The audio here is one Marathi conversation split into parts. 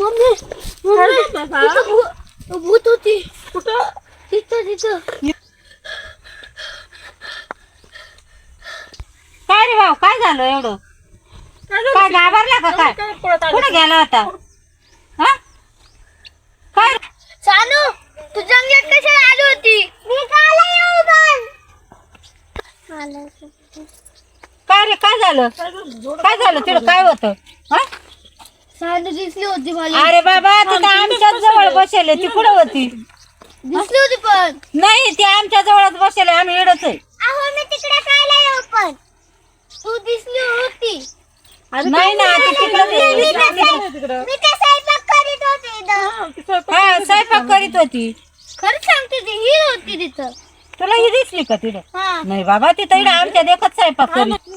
मम्मी मम्मी तिथं भू- भूत होती. कुठं? तिथं तिथं काय रे भाऊ काय झालं एवढं? काय घाबरला का काय? कुठे गेला होता? हा? काय? सानू तू जंगलात कशाला आली होती? मी काला येऊ पण. काय रे काय झालं? काय झालं? तिकडं काय होतं? हा? सानू दिसली होती मला. अरे बाबा तिथं आमच्या जवळ बसेल ती कुठं होती? दिसली होती पण. नाही ती आमच्या जवळच बसेल आम्ही इडच आहे. अहो मी तिकडे कायला येऊ पण. तू दिसली होती. नाही ना ती तिकडं दिसली. काय तिकडं? मी काय स्वयंपाक करीत होते इथं. हा, ती स्वयंपाक करीत होती. खरंच सांगते ती ही होती तिथं. तुला ही दिसली का तिथं? हा. नाही बाबा तिथं इकडं आमच्या देखत स्वयंपाक करीत.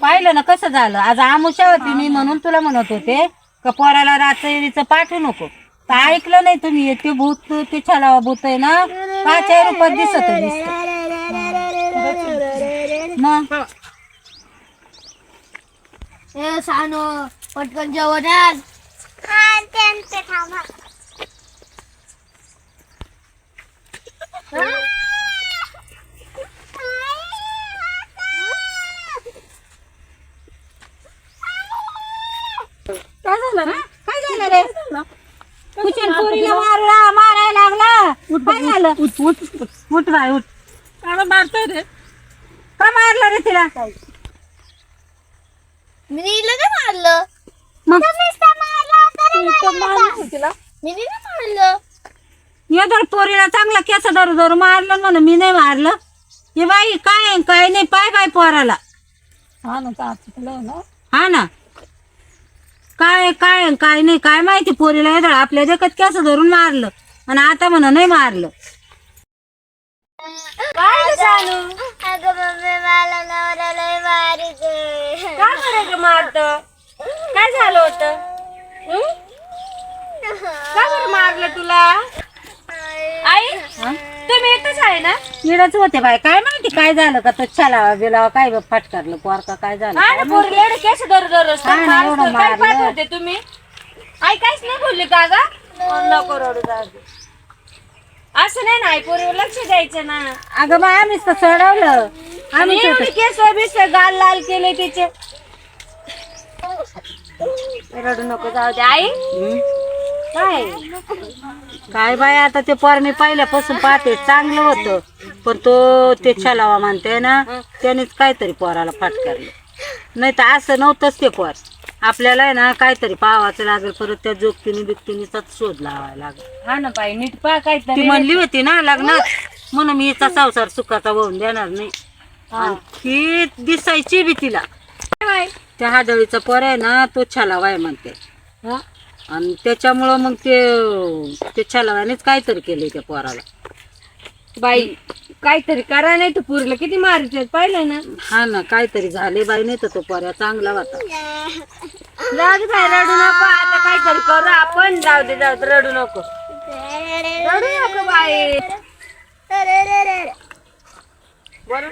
पाहिलं ना कसं झालं? आज आमुषा होती मी म्हणून तुला म्हणत होते का पोराला रात्रीचं पाठवू नको. तर ऐकलं नाही तुम्ही ते भूत ते छलावा भूत आहे ना काच्या रूपात दिसत दिसत मग? हा. ए सानू पटकन जेवण आण. हा त्यांचे थांबा काय झालं रे? काय झालं रे? कुचन पोरीला मारला मारायला लागला. काय झालं? उठ उठ उठ. उठ बाय उठ. मारतोय रे. का मारलं रे तिला? मी नीला नाही मारलं. मग? मारलं तिला. मी नाही मारलं. या धर पोरीला चांगला केस धरू धरू. मारलं म्हणून मी नाही मारलं. हे बाई काय आहे, काय नाही? पाय बाय पोराला. हा ना ना? हा ना. काय काय काय नाही काय माहिती पोरीला येदळ आपल्या देखत केस धरून मारलं. आणि आता म्हणा नाही मारलं. काय अगं मम्मी मला करायचं मारत काय झालं होतं? का बरं मारलं तुला? आई. तुम्ही आहे ना? इडच होते बाय काय माहिती काय झालं का तो छलावा बिलावा काय बा फटकारलं पोर का काय झालं हा ना पोरगी एवढे केस दर दर हा ना, एवढं काय मारलं. पाहत होते तुम्ही? आई काहीच नाही बोलली का ग? नको रडू जाऊ दे. असं नाही ना आई पोरीवर लक्ष द्यायचं ना. अगं बाय आम्हीच तर सोडवलं. आणि आम्ही एवढे केस बिस गाल लाल केले तिचे. रडू नको जाऊ दे आई. काय? काय बाय आता ते पोर मी पहिल्यापासून पाहते चांगलं होतं. पण तो ते छलावा म्हणते ना त्यानेच काहीतरी पोराला फटकारलं. नाही तर असं नव्हतंच ते पोर. आपल्याला आहे ना काहीतरी पावाचं लागेल. परत त्या जोगतीने बिकतीनेचाच शोध लावायला लागेल. हा ना बाई नीट पा काय ती म्हणली होती ना लग्नात म्हणून मी हिचा संसार सुखाचा होऊन देणार नाही. आणि ती दिसायची बी तिला. त्या हादळीचा पोर आहे ना तो छलावा आहे म्हणते. आणि त्याच्यामुळं मग ते ते छलाव्यानेच काहीतरी केलंय त्या पोराला. बाई काहीतरी करा नाही तर पुरलं किती मारित पाहिलं ना? हा ना काहीतरी झाले बाई नाही तर तो पोऱ्या चांगला होता. जाऊ दे बाई रडू नको आता काहीतरी करू आपण. जाऊ दे जाऊ दे रडू नको. रडू नको बाई. बरं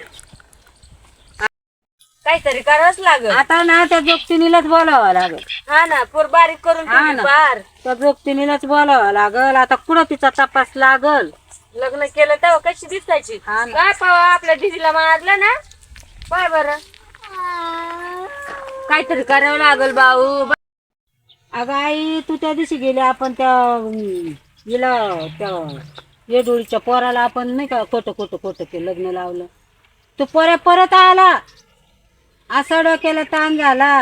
काहीतरी करावंच लागल. आता ना त्या जोगतिनीलाच बोलावं लागल. हा ना पोर बारीक करून हा ठेवली ना. पार. त्या जोगतिनीलाच बोलावं लागल. आता कुठं तिचा तपास लागल? लग्न केलं तेव्हा कशी दिसायची? हा ना. काय पावा आपल्या दिदीला मारलं ना? पाय बर. काहीतरी करावं लागल भाऊ. अगं आई तू त्या दिवशी गेली आपण त्या अं, हिला त्या येडोळीच्या पोराला आपण नाही का खोटं खोटं खोटं ते लग्न लावलं? तो पोऱ्या परत आला. असा डोक्याला ताण झाला.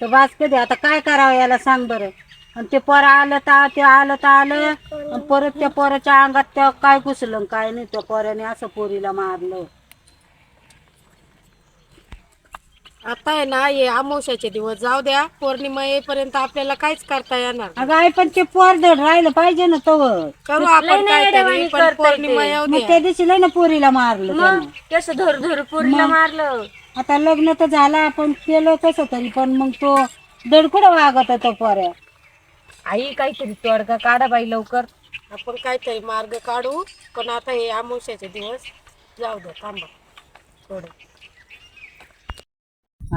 तर बास कधी आता काय करावं याला सांग बरं. आणि ते पोरं आलं तर ते आलं तर आलं. आणि परत त्या पोराच्या अंगात त्या काय घुसलं काय नाही. त्या पोऱ्याने असं पोरीला मारलं. आता आहे ना ये अमावस्याचे दिवस. जाऊ द्या पौर्णिमा येईपर्यंत आपल्याला काहीच करता येणार नाही. अगं आई पण ते पोर धड राहिलं पाहिजे ना तवर करू आपण काहीतरी पण पौर्णिमा येऊ मग द्या. त्या दिवशी लय ना पोरीला मारलं त्यानं. कसं धर धर पोरीला मारलं. आता लग्न तर झालं आपण केलं कसं तरी पण मग तो दडकुड वागत होता पोऱ्या आई काहीतरी तोडगा काढा बाई लवकर. आपण काहीतरी मार्ग काढू पण आता हे अमावस्याचे दिवस. जाऊ द्या थांबा. थोडं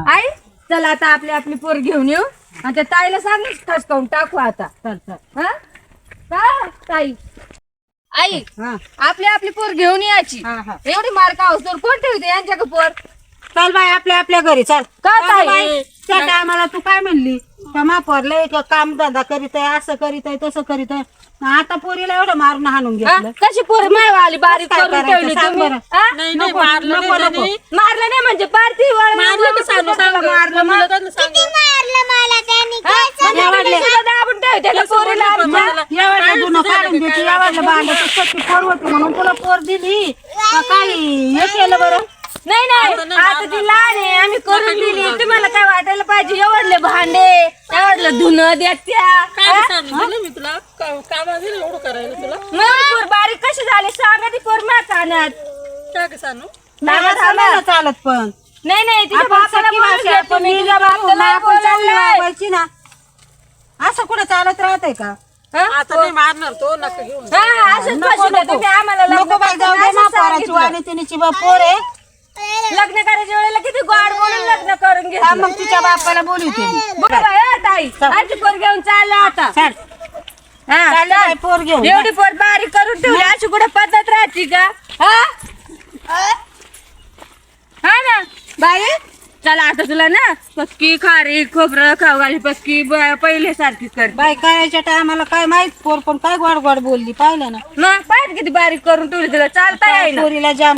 आई चला आता आपली आपली पोर घेऊन येऊ. आणि त्या ताईला सांगच खसकावून टाकू आता. चल चल. हा? का ताई. आई हा. आपली आपली पोर घेऊन यायची. हा हा. एवढी मार्क तर कोण ठेवते यांच्या का पोर? चल बाई आपल्या आपल्या घरी चल. का अगं ताई? बाई, त्या टायमाला तू काय म्हणली? त्या मापरलंय का काम धंदा करीत आहे असं करीत आहे तसं करीत आहे. आता पोरीला एवढं मारून हाणून हा? घेतलं. कशी पोर मायवाली बारीक काय करून करायचं? ठेवली सांग तुम्ही? बरं. हा? नको नको नको. मारलं नाही म्हणजे पारती मारलं मारलं मग. मारलं मला त्यांनी? हा? म्हणजे सुद्धा दाबून पोरीला? आमच्या? जुनं काढून पोर होती म्हणून तुला पोर दिली. का काही हे केलं बरं? नाही नाही. आता ती लहान आहे आम्ही करून दिली. तुम्हाला काय वाटायला पाहिजे? एवढले भांडे एवढलं धुणं द्या त्या मी तुला? कामा दिलं एवढं करायला तुला? पोर बारीक कशी झाली? सांगा ती पोर मा कानात काय सांगू ना चालत पण. नाही नाही तिच्या बापाला बोलून तिच्या ना. असं कुठं चालत राहतंय का? आता नाही मारणार तो नका घेऊन. हा, असंच तुम्ही. आम्हाला नको जाऊ दे ना पोराची. वाणी बा पोर आहे. लग्न करायच्या वेळेला किती गोड बोलून लग्न करून हा, घेतलं मग तिच्या बापाला बघा बाई, हा, ताई आमची पोर घेऊन चाललं आता. चल. हा, चाललं चल. बाई, पोर घेऊन. एवढी पोट बारीक करून ठेवली अशी कुठं पद्धत राहते का? हा? हा? ना? बाई चला आता तुला ना पक्की खारी खोबरं खाऊ घाली पक्की ब- पहिले सारखी कर. बाई करायच्या टायमाला काय माहीत पोर पण काय गोड गोड बोलली पाहिलं ना. मग पाहिजे किती बारीक करून ठेवली तुला. चालता येईना पोरीला जाम